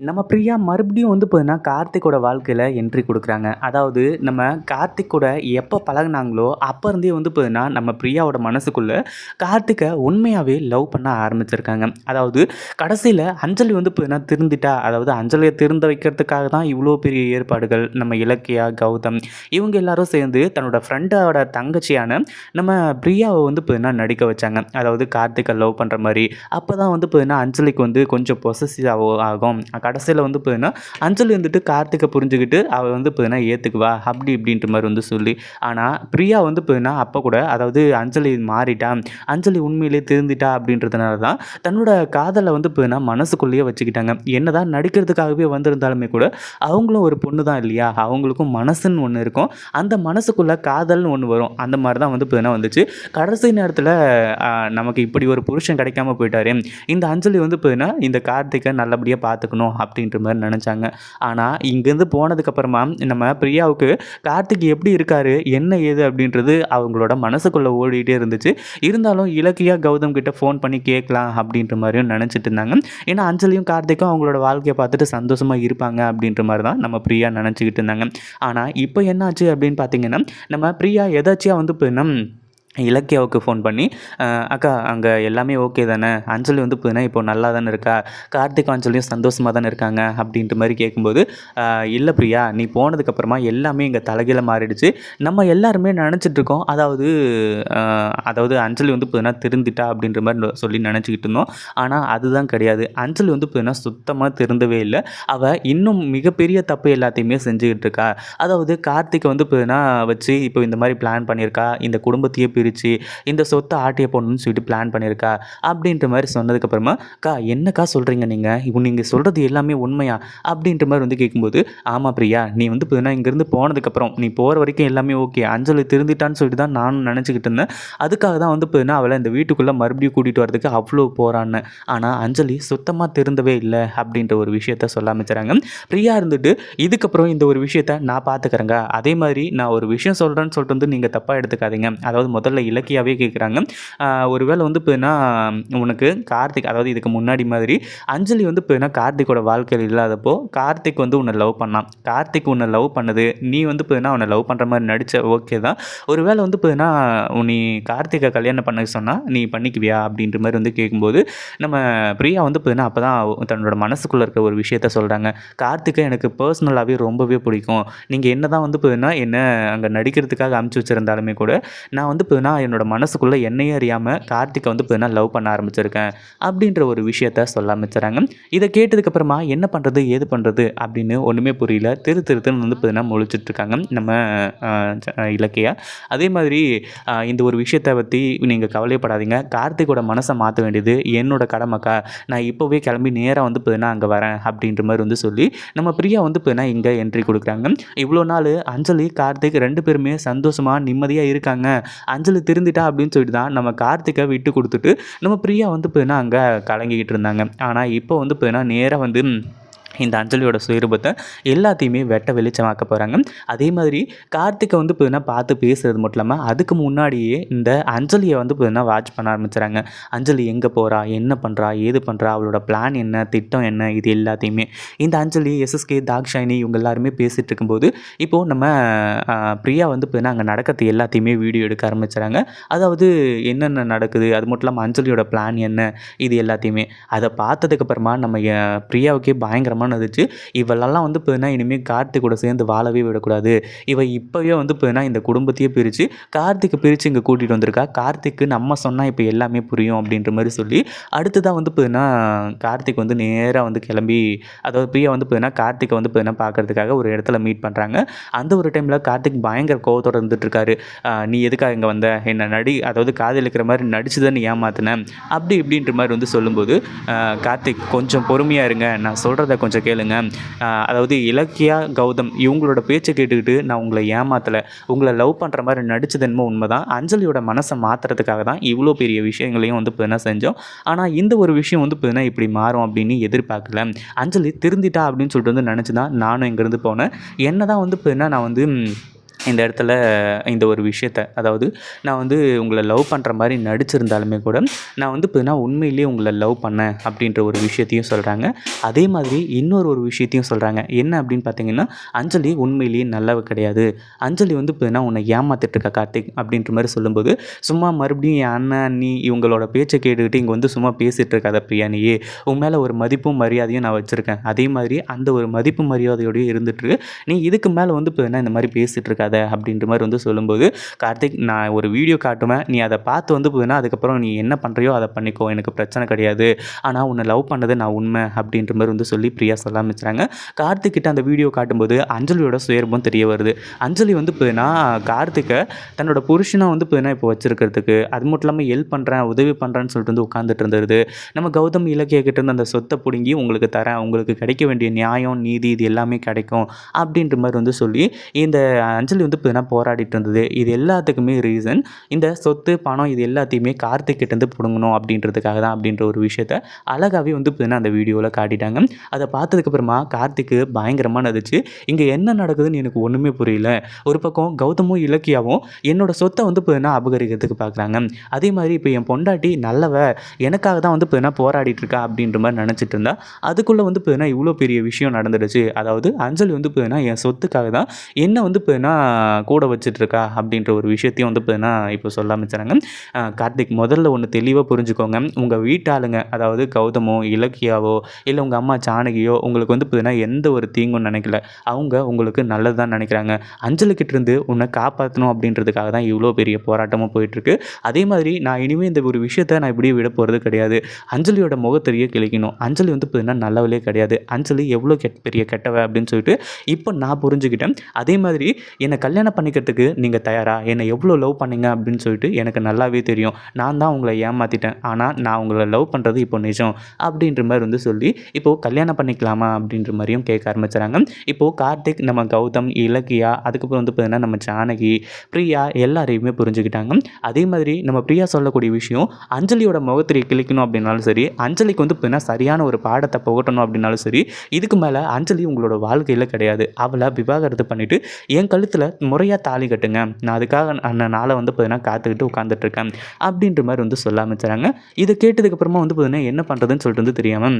நம்ம பிரியா மறுபடியும் வந்து பார்த்தீங்கன்னா, கார்த்திக்கோட வாழ்க்கையில் என்ட்ரி கொடுக்குறாங்க அதாவது நம்ம கார்த்திக்கோட எப்போ பழகினாங்களோ பழகுனாங்களோ, இருந்தே வந்து பார்த்தீங்கன்னா, நம்ம பிரியாவோட மனசுக்குள்ளே கார்த்திக்கை உண்மையாகவே லவ் பண்ண ஆரம்பிச்சிருக்காங்க. அதாவது கடைசியில் அஞ்சலி வந்து பார்த்தீங்கன்னா திருந்திட்டா, அதாவது அஞ்சலியை திருந்த வைக்கிறதுக்காக தான் இவ்வளோ பெரிய ஏற்பாடுகள். நம்ம இலக்கியா, கௌதம் இவங்க எல்லாரும் சேர்ந்து தன்னோட ஃப்ரெண்டோட தங்கச்சியான நம்ம பிரியாவை வந்து பார்த்தீங்கன்னா நடிக்க வச்சாங்க. அதாவது கார்த்திகை லவ் பண்ணுற மாதிரி அப்போ தான் வந்து பார்த்தீங்கன்னா, அஞ்சலிக்கு வந்து கொஞ்சம் பொசசிவ் ஆகும். கடைசியில் வந்து பார்த்தீங்கன்னா அஞ்சலி வந்துட்டு கார்த்திகை புரிஞ்சுக்கிட்டு அவள் வந்து பார்த்தீங்கன்னா ஏற்றுக்குவா அப்படி இப்படின்ற மாதிரி வந்து சொல்லி ஆனால் பிரியா வந்து பார்த்தீங்கன்னா அப்போ கூட அதாவது அஞ்சலி மாறிட்டா அஞ்சலி உண்மையிலே திருந்திட்டா அப்படின்றதுனால தான் தன்னோட காதலை வந்து பார்த்தீங்கன்னா மனசுக்குள்ளேயே வச்சுக்கிட்டாங்க. என்னதான் நடிக்கிறதுக்காகவே வந்திருந்தாலுமே கூட அவங்களும் ஒரு பொண்ணு தான் இல்லையா? அவங்களுக்கும் மனசுன்னு ஒன்று இருக்கும். அந்த மனசுக்குள்ளே காதல்னு ஒன்று வரும். அந்த மாதிரி தான் வந்து பார்த்தீங்கன்னா வந்துச்சு. கடைசி நேரத்தில் நமக்கு இப்படி ஒரு புருஷன் கிடைக்காம போயிட்டாரு இந்த அஞ்சலி வந்து பார்த்தீங்கன்னா இந்த கார்த்திகை நல்லபடியாக பார்த்துக்கணும் அப்படின்ற மாதிரி நினச்சாங்க. ஆனால் இங்கேருந்து போனதுக்கப்புறமா நம்ம பிரியாவுக்கு கார்த்திக் எப்படி இருக்காரு என்ன ஏது அப்படின்றது அவங்களோட மனசுக்குள்ளே ஓடிட்டே இருந்துச்சு. இருந்தாலும் இலக்கியா கௌதம் கிட்ட ஃபோன் பண்ணி கேட்கலாம் அப்படின்ற மாதிரியும் நினச்சிட்டு இருந்தாங்க. ஏன்னா அஞ்சலியும் கார்த்திக்கும் அவங்களோட வாழ்க்கையை பார்த்துட்டு சந்தோஷமாக இருப்பாங்க அப்படின்ற மாதிரி தான் நம்ம பிரியா நினச்சிக்கிட்டு இருந்தாங்க. ஆனால் இப்போ என்னாச்சு அப்படின்னு பார்த்தீங்கன்னா நம்ம பிரியா எதாச்சியாக வந்து இப்போ இலக்கியாவுக்கு ஃபோன் பண்ணி அக்கா அங்கே எல்லாமே ஓகே தானே? அஞ்சலி வந்து பார்த்தீங்கன்னா இப்போ நல்லா தானே இருக்கா? கார்த்திக் அஞ்சலியும் சந்தோஷமாக தானே இருக்காங்க? அப்படின்ற மாதிரி கேட்கும்போது இல்லை பிரியா நீ போனதுக்கப்புறமா எல்லாமே இங்கே தலைகீழ மாறிடுச்சு. நம்ம எல்லாருமே நினச்சிட்ருக்கோம் அதாவது அதாவது அஞ்சலி வந்து பார்த்தீங்கன்னா திருந்திட்டா? அப்படின்ற மாதிரி சொல்லி நினச்சிக்கிட்டு இருந்தோம். ஆனால் அதுதான் கிடையாது. அஞ்சலி வந்து பார்த்தீங்கன்னா சுத்தமாக திருந்தவே இல்லை. அவள் இன்னும் மிகப்பெரிய தப்பு எல்லாத்தையுமே செஞ்சுக்கிட்டு இருக்கா? அதாவது கார்த்திகை வந்து பார்த்தீங்கன்னா வச்சு இப்போ இந்த மாதிரி பிளான் பண்ணியிருக்கா? இந்த குடும்பத்தையே பிரித்து இந்த சொத்தை ஆட்டிய போடணும்னு சொல்லிட்டு பிளான் பண்ணியிருக்கா அப்படின்ற மாதிரி சொன்னதுக்கப்புறமா அக்கா என்னக்கா சொல்கிறீங்க நீங்கள் இப்போ நீங்கள் சொல்கிறது எல்லாமே உண்மையா? அப்படின்ற மாதிரி வந்து கேட்கும்போது ஆமாம் பிரியா நீ வந்து இப்போ இங்கேருந்து போனதுக்கப்புறம் நீ போகிற வரைக்கும் எல்லாமே ஓகே அஞ்சலி திருந்திட்டான்னு சொல்லிட்டு தான் நானும் நினச்சிக்கிட்டு இருந்தேன். அதுக்காக தான் வந்து இப்போ அவளை இந்த வீட்டுக்குள்ளே மறுபடியும் கூட்டிகிட்டு வரதுக்கு அவ்வளோ போகிறான்னு ஆனால் அஞ்சலி சுத்தமாக திருந்தவே இல்லை அப்படின்ற ஒரு விஷயத்த சொல்ல ஆரம்பிச்சுறாங்க. பிரியா இருந்துட்டு இதுக்கப்புறம் இந்த ஒரு விஷயத்த நான் பார்த்துக்கிறேங்க அதே மாதிரி நான் ஒரு விஷயம் சொல்கிறேன்னு சொல்லிட்டு வந்து நீங்கள் தப்பாக எடுத்துக்காதீங்க. அதாவது முதல்ல முதல்ல இலக்கியாவே கேட்குறாங்க ஒருவேளை வந்து இப்போனா உனக்கு கார்த்திக் அதாவது இதுக்கு முன்னாடி மாதிரி அஞ்சலி வந்து இப்போனா கார்த்திக்கோட வாழ்க்கையில் இல்லாதப்போ கார்த்திக் வந்து உன்னை லவ் பண்ணான். கார்த்திக் உன்னை லவ் பண்ணுது நீ வந்து இப்போனா அவனை லவ் பண்ணுற மாதிரி நடித்த ஓகே தான். ஒருவேளை வந்து இப்போனா நீ கார்த்திகை கல்யாணம் பண்ண சொன்னால் நீ பண்ணிக்குவியா அப்படின்ற மாதிரி வந்து கேட்கும்போது நம்ம பிரியா வந்து இப்போனா அப்போ தான் தன்னோட மனசுக்குள்ளே இருக்க ஒரு விஷயத்த சொல்கிறாங்க கார்த்திகை எனக்கு பர்சனலாகவே ரொம்பவே பிடிக்கும். நீங்கள் என்ன தான் வந்து இப்போனா என்ன அங்கே நடிக்கிறதுக்காக அமுச்சு வச்சுருந்தாலுமே கூட நான் வந்து இப்போ பார்த்தீங்கன்னா என்னோடய மனசுக்குள்ளே என்னையே அறியாமல் கார்த்திகை வந்து பார்த்தீங்கன்னா லவ் பண்ண ஆரம்பிச்சிருக்கேன் அப்படின்ற ஒரு விஷயத்த சொல்ல ஆரம்பிச்சுறாங்க இதை கேட்டதுக்கப்புறமா என்ன பண்ணுறது ஏது பண்ணுறது அப்படின்னு ஒன்றுமே புரியல. திரு திருத்துன்னு வந்து பார்த்தீங்கன்னா முழிச்சிட்ருக்காங்க நம்ம இலக்கியா. அதே மாதிரி இந்த ஒரு விஷயத்தை பற்றி நீங்கள் கவலைப்படாதீங்க. கார்த்திகோட மனசை மாற்ற வேண்டியது என்னோட கடமைக்கா. நான் இப்போவே கிளம்பி நேராக வந்து பார்த்தீங்கன்னா அங்கே வரேன் அப்படின்ற மாதிரி வந்து சொல்லி நம்ம பிரியா வந்து பார்த்தீங்கன்னா இங்கே என்ட்ரி கொடுக்குறாங்க. இவ்வளோ நாள் அஞ்சலி கார்த்திக் ரெண்டு பேருமே சந்தோஷமாக நிம்மதியாக இருக்காங்க. அஞ்சலி அஞ்சலி திருந்திட்டா அப்படின்னு சொல்லிட்டு தான் நம்ம கார்த்திகை விட்டு கொடுத்துட்டு நம்ம பிரியா வந்து போயின்னா அங்கே கலங்கிக்கிட்டு இருந்தாங்க. ஆனால் இப்போ வந்து போயின்னா நேராக வந்து இந்த அஞ்சலியோட சுயரூபத்தை எல்லாத்தையுமே வெட்ட வெளிச்சமாக்க போகிறாங்க அதே மாதிரி கார்த்திகை வந்து பார்த்தீங்கன்னா பார்த்து பேசுறது மட்டும் இல்லாமல் அதுக்கு முன்னாடியே இந்த அஞ்சலியை வந்து பார்த்தீங்கன்னா வாட்ச் பண்ண ஆரம்பிச்சுறாங்க அஞ்சலி எங்கே போகிறா என்ன பண்ணுறா ஏது பண்ணுறா அவளோட பிளான் என்ன? திட்டம் என்ன? இது எல்லாத்தையுமே. இந்த அஞ்சலி எஸ்எஸ்கே தாக்ஷாயினி இவங்க எல்லாருமே பேசிகிட்டு இருக்கும்போது இப்போது நம்ம பிரியா வந்து பார்த்தீங்கன்னா அங்கே நடக்கிறது எல்லாத்தையுமே வீடியோ எடுக்க ஆரம்பிச்சுறாங்க அதாவது என்னென்ன நடக்குது? அது மட்டும் இல்லாமல் அஞ்சலியோட பிளான் என்ன? இது எல்லாத்தையுமே. அதை பார்த்ததுக்கப்புறமா நம்ம பிரியாவுக்கே பயங்கரமாக இருந்துச்சு இவளெல்லாம் வந்து பார்த்தீங்கன்னா இனிமேல் கார்த்திக் கூட சேர்ந்து வாழவே விடக்கூடாது. இவ இப்போவே வந்து பார்த்தீங்கன்னா இந்த குடும்பத்தையே பிரித்து கார்த்திக்கு பிரித்து இங்கே கூட்டிகிட்டு வந்திருக்கா. கார்த்திக்கு நம்ம சொன்னால் இப்போ எல்லாமே புரியும் அப்படின்ற மாதிரி சொல்லி அடுத்ததான் வந்து பார்த்தீங்கன்னா கார்த்திக் வந்து நேராக வந்து கிளம்பி அதாவது பிரியா வந்து பார்த்தீங்கன்னா கார்த்திகை வந்து பார்த்தீங்கன்னா பார்க்கறதுக்காக ஒரு இடத்துல மீட் பண்ணுறாங்க அந்த ஒரு டைமில் கார்த்திக் பயங்கர கோவத்தோடு இருந்துட்டுருக்காரு. நீ எதுக்காக இங்கே வந்த? என்ன நடி அதாவது காதலிக்கிற மாதிரி நடிச்சு தான் நீ ஏமாத்தினேன் அப்படி இப்படின்ற மாதிரி வந்து சொல்லும்போது கார்த்திக் கொஞ்சம் பொறுமையாக இருங்க. நான் சொல்கிறத கொஞ்சம் கொஞ்சம் கேளுங்க. அதாவது இலக்கியா கௌதம் இவங்களோட பேச்சை கேட்டுக்கிட்டு நான் உங்களை ஏமாத்தலை. உங்களை லவ் பண்ணுற மாதிரி நடிச்சது என்னமோ உண்மை தான் அஞ்சலியோட மனசை மாற்றுறதுக்காக தான் இவ்வளோ பெரிய விஷயங்களையும் வந்து இப்போ செஞ்சோம். ஆனால் இந்த ஒரு விஷயம் வந்து இப்போ இப்படி மாறும் அப்படின்னு எதிர்பார்க்கல. அஞ்சலி திருந்திட்டா அப்படின்னு சொல்லிட்டு வந்து நினச்சி தான் நானும் இங்கேருந்து போனேன். என்ன தான் வந்து இப்போ நான் வந்து இந்த இடத்துல இந்த ஒரு விஷயத்த அதாவது நான் வந்து உங்களை லவ் பண்ணுற மாதிரி நடிச்சிருந்தாலுமே கூட நான் வந்து பார்த்தீங்கன்னா உண்மையிலேயே உங்களை லவ் பண்ணேன் அப்படின்ற ஒரு விஷயத்தையும் சொல்கிறாங்க அதே மாதிரி இன்னொரு ஒரு விஷயத்தையும் சொல்கிறாங்க என்ன அப்படின்னு பார்த்தீங்கன்னா அஞ்சலி உண்மையிலேயே நல்லவ கிடையாது. அஞ்சலி வந்து பார்த்தீங்கன்னா உன்னை ஏமாத்திட்டு இருக்கா கார்த்திக்? அப்படின்ற மாதிரி சொல்லும்போது சும்மா மறுபடியும் என் அண்ணன் நீ இவங்களோட பேச்சை கேட்டுக்கிட்டு இங்கே வந்து சும்மா பேசிகிட்டு இருக்காத பிரியா நீயே. உன் மேலே ஒரு மதிப்பும் மரியாதையும் நான் வச்சுருக்கேன். அதே மாதிரி அந்த ஒரு மதிப்பு மரியாதையோடய இருந்துட்டு நீ இதுக்கு மேலே வந்து பார்த்தீங்கன்னா இந்த மாதிரி பேசிகிட்டு இருக்காத? அப்படின்ற மாதிரி வந்து சொல்லும்போது கார்த்திக் நான் ஒரு வீடியோ காட்டுவேன். நீ அதை பார்த்து வந்து போதுன்னா அதுக்கப்புறம் நீ என்ன பண்ணுறியோ அதை பண்ணிக்கோ. எனக்கு பிரச்சனை கிடையாது. ஆனால் உன்னை லவ் பண்ணது நான் உண்மை அப்படின்ற மாதிரி வந்து சொல்லி பிரியா சொல்ல ஆரம்பிச்சுறாங்க. கார்த்திக் கிட்ட அந்த வீடியோ காட்டும்போது அஞ்சலியோட சுயர்பம் தெரிய வருது. அஞ்சலி வந்து போதுன்னா கார்த்திக்கை தன்னோட புருஷனாக வந்து போதுன்னா இப்போ வச்சுருக்கிறதுக்கு அது மட்டும் இல்லாமல் ஹெல்ப் பண்ணுறேன் உதவி பண்ணுறேன்னு சொல்லிட்டு வந்து உட்காந்துட்டு இருந்தது. நம்ம கௌதம் இலக்கிய கிட்டேருந்து அந்த சொத்தை பிடுங்கி உங்களுக்கு தரேன். உங்களுக்கு கிடைக்க வேண்டிய நியாயம் நீதி இது எல்லாமே கிடைக்கும் அப்படின்ற மாதிரி வந்து சொல்லி இந்த அஞ்சலி வந்து இப்போ போராடிட்டு இருந்தது இது எல்லாத்துக்குமே ரீசன் இந்த சொத்து பணம் இது எல்லாத்தையுமே கார்த்திக்கிட்டேருந்து பிடுங்கணும் அப்படின்றதுக்காக தான் அப்படின்ற ஒரு விஷயத்த அழகாகவே வந்து இப்போ அந்த வீடியோவில் காட்டிட்டாங்க. அதை பார்த்ததுக்கப்புறமா கார்த்திக்கு பயங்கரமாக நதிச்சு இங்கே என்ன நடக்குதுன்னு எனக்கு ஒன்றுமே புரியல. ஒரு பக்கம் கௌதமும் இலக்கியாவும் என்னோட சொத்தை வந்து இப்போ அபகரிக்கிறதுக்கு பார்க்குறாங்க அதே மாதிரி இப்போ என் பொண்டாட்டி நல்லவ எனக்காக தான் வந்து இப்போ போராடிட்டு இருக்கா அப்படின்ற மாதிரி நினச்சிட்டு இருந்தா அதுக்குள்ளே வந்து இப்போ இவ்வளோ பெரிய விஷயம் நடந்துடுச்சு. அதாவது அஞ்சலி வந்து இப்போ என் சொத்துக்காக தான் என்ன வந்து இப்போ கூட வச்சிட்ருக்கா அப்படின்ற ஒரு விஷயத்தையும் வந்து பார்த்தீங்கன்னா இப்போ சொல்ல ஆரம்பிச்சாங்க. கார்த்திக் முதல்ல ஒன்று தெளிவாக புரிஞ்சுக்கோங்க. உங்கள் வீட்டாளுங்க அதாவது கௌதமோ இலக்கியாவோ இல்லை உங்கள் அம்மா ஜானகியோ உங்களுக்கு வந்து பார்த்தீங்கன்னா எந்த ஒரு தீங்கும் நினைக்கல. அவங்க உங்களுக்கு நல்லது தான் நினைக்கிறாங்க. அஞ்சலுக்கிட்டேருந்து உன்னை காப்பாற்றணும் அப்படின்றதுக்காக தான் இவ்வளோ பெரிய போராட்டமும் போயிட்டுருக்கு அதே மாதிரி நான் இனிமேல் இந்த ஒரு விஷயத்த நான் இப்படியே விட போகிறது கிடையாது. அஞ்சலியோட முகத்தறியை கிழிக்கணும். அஞ்சலி வந்து பார்த்தீங்கன்னா நல்லவளே கிடையாது. அஞ்சலி எவ்வளோ கெட் பெரிய கெட்டவ அப்படின்னு சொல்லிட்டு இப்போ நான் புரிஞ்சுக்கிட்டேன். அதே மாதிரி என்னை கல்யாணம் பண்ணிக்கிறதுக்கு நீங்கள் தயாரா? என்னை எவ்வளோ லவ் பண்ணீங்க? அப்படின்னு சொல்லிட்டு எனக்கு நல்லாவே தெரியும். நான் தான் உங்களை ஏமாற்றிட்டேன் ஆனால் நான் உங்களை லவ் பண்ணுறது இப்போ நிஜம். அப்படின்ற மாதிரி வந்து சொல்லி இப்போது கல்யாணம் பண்ணிக்கலாமா? அப்படின்ற மாதிரியும் கேட்க ஆரம்பிச்சுறாங்க. இப்போது கார்த்திக் நம்ம கௌதம் இலக்கியா அதுக்கப்புறம் வந்து பார்த்தீங்கன்னா நம்ம ஜானகி பிரியா எல்லாரையுமே புரிஞ்சுக்கிட்டாங்க. அதே மாதிரி நம்ம பிரியா சொல்லக்கூடிய விஷயம் அஞ்சலியோட முகத்திரை கிளிக்கணும் அப்படின்னாலும் சரி அஞ்சலிக்கு வந்து பார்த்தீங்கன்னா சரியான ஒரு பாடத்தை புகட்டணும் அப்படின்னாலும் சரி இதுக்கு மேலே அஞ்சலி உங்களோட வாழ்க்கையில் கிடையாது. அவளை விவாகரத்து பண்ணிவிட்டு என் கழுத்தில் முறையாக தாலி கட்டுங்க. நான் அதுக்காக அந்த நாளை வந்து பார்த்தீங்கன்னா காத்துக்கிட்டு உட்காந்துட்ருக்கேன் அப்படின்ற மாதிரி வந்து சொல்ல ஆரம்பிச்சுறாங்க இதை கேட்டதுக்கப்புறமா வந்து பார்த்தீங்கன்னா என்ன பண்ணுறதுன்னு சொல்லிட்டு வந்து தெரியாமல்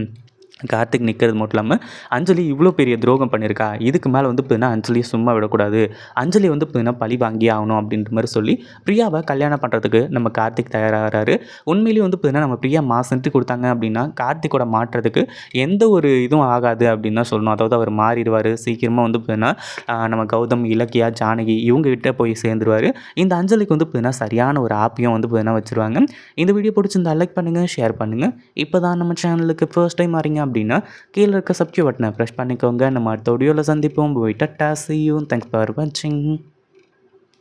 கார்த்திக் நிற்கிறது மட்டும் இல்லாமல் அஞ்சலி இவ்வளோ பெரிய துரோகம் பண்ணியிருக்கா? இதுக்கு மேலே வந்து பார்த்தீங்கன்னா அஞ்சலியை சும்மா விடக்கூடாது. அஞ்சலி வந்து பார்த்தீங்கன்னா பழி வாங்கி ஆகணும் அப்படின்ற மாதிரி சொல்லி பிரியாவை கல்யாணம் பண்ணுறதுக்கு நம்ம கார்த்திக் தயாராகிறாரு உண்மையிலேயே வந்து பார்த்தீங்கன்னா நம்ம பிரியா மாசன்ட்டு கொடுத்தாங்க அப்படின்னா கார்த்திக்கோட மாற்றுறதுக்கு எந்த ஒரு இதுவும் ஆகாது அப்படின்னு தான் சொல்லணும். அதாவது அவர் மாறிடுவார். சீக்கிரமாக வந்து பார்த்தீங்கன்னா நம்ம கௌதம் இலக்கியா ஜானகி இவங்ககிட்ட போய் சேர்ந்துருவார். இந்த அஞ்சலிக்கு வந்து பார்த்தீங்கன்னா சரியான ஒரு ஆப்பியம் வந்து பார்த்தீங்கன்னா வச்சுருவாங்க. இந்த வீடியோ பிடிச்சிருந்தா லைக் பண்ணுங்கள் ஷேர் பண்ணுங்கள் இப்போ தான் நம்ம சேனலுக்கு ஃபர்ஸ்ட் டைம் வரீங்க அப்படின்னா கீழே இருக்க சப்ஸ்கிரைப் பட்டனை ப்ரெஷ் பண்ணிக்கோங்க. நம்ம அடுத்த வீடியோவில் சந்திப்போம். போய் டட்டா சி தேங்க்ஸ் ஃபார் வாட்சிங்